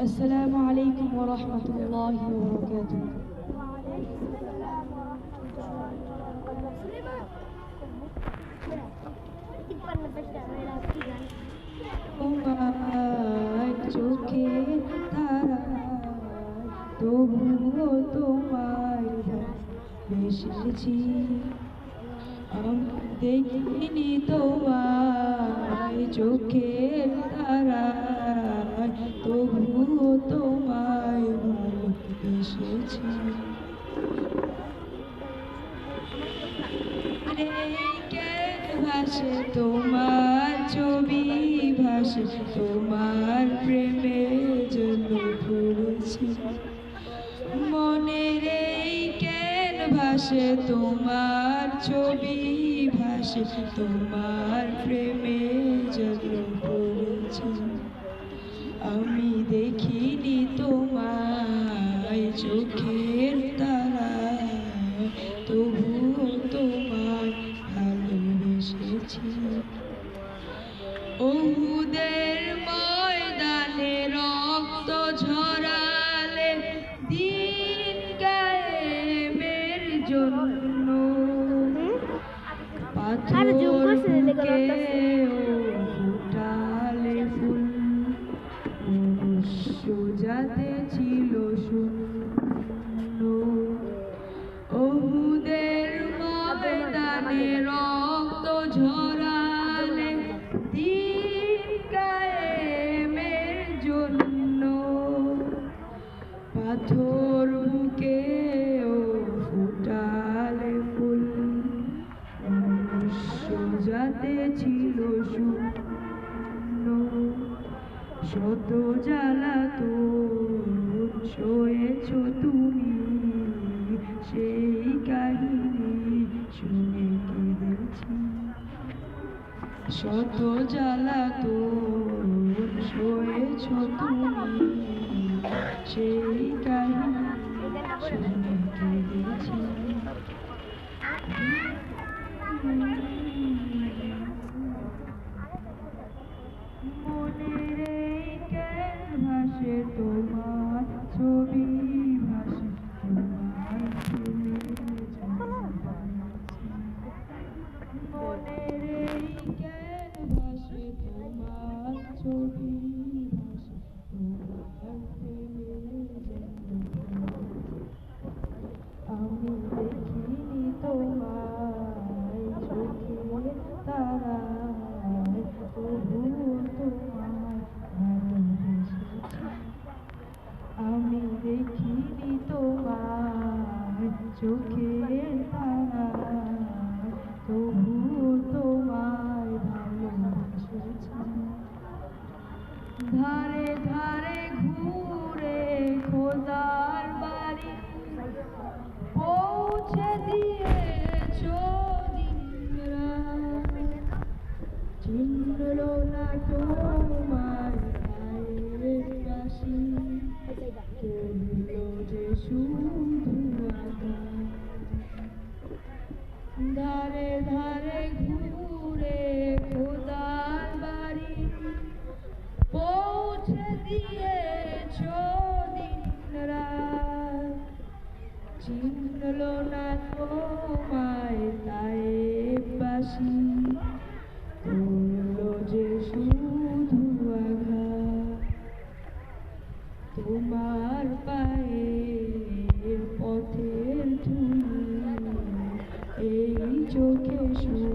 السلام عليكم ورحمة الله وبركاته তোমার চোখে তারা তবুও তোমায় বেসেছি আমি দেখিনি তোমায় চোখে তারা, তবুও তোমায় বেসেছি ভাসে তোমার ছবি ভাসে, তোমার প্রেমে জন্য পড়েছি এই কেন ভাসে, তোমার ছবি ভাসে, তোমার প্রেমে জন্য পড়েছি আমি দেখিনি তোমায় চোখের তারা তবুও তোমায় ভালোবেসেছি। ওহুদের জন্য আরে জুম করছে, লেগে পাথরকে রক্তাছে। ফুটালে ফুল সোজাতে শত জ্বালা তো সয়েছ তুমি? সেই কাহিনী শুনে কেঁদেছি। শত জ্বালা তো সয়েছ তুমি? সেই কাহিনী শুনে কেঁদেছি। আমি দেখিনি তোমায় চোখে তারায় তবুও তোমায় ভালোবেসেছি ধারে ধারে ঘুরে খোদার বাড়ি পৌঁছে দিয়েছ। চিনল না তোমায় তাই বাসি। করল যে শুধু আঘাত, তোমার পায়ের পথের ধুলি, এই চোখে শুনেছি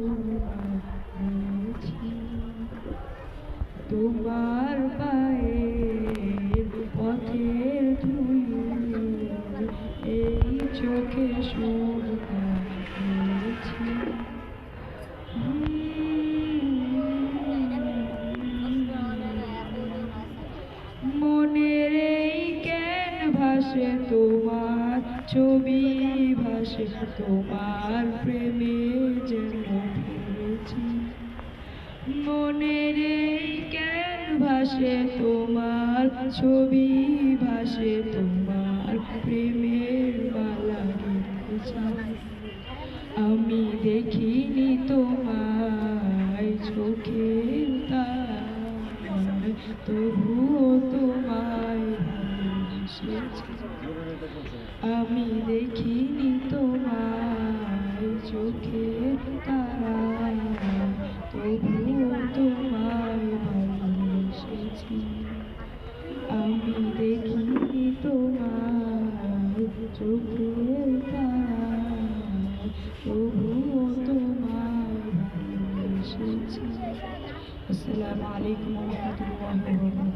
ছবি ভাসে তোমার প্রেমে যেন ফিরেছি মনের জ্ঞান ভাসে তোমার, ছবি ভাসে তোমার প্রেমের মালা আমি দেখিনি তোমায় চোখের তবুও তোমায় ভালোবেসেছি আমি দেখিনি তোমায় চোখে তারা তবুও তোমায় ভালোবেসেছি। আমি দেখিনি তোমায় চোখে তারা তবুও তোমায় ভালোবেসেছি। আসসালামু আলাইকুম রহমতুল্লাহ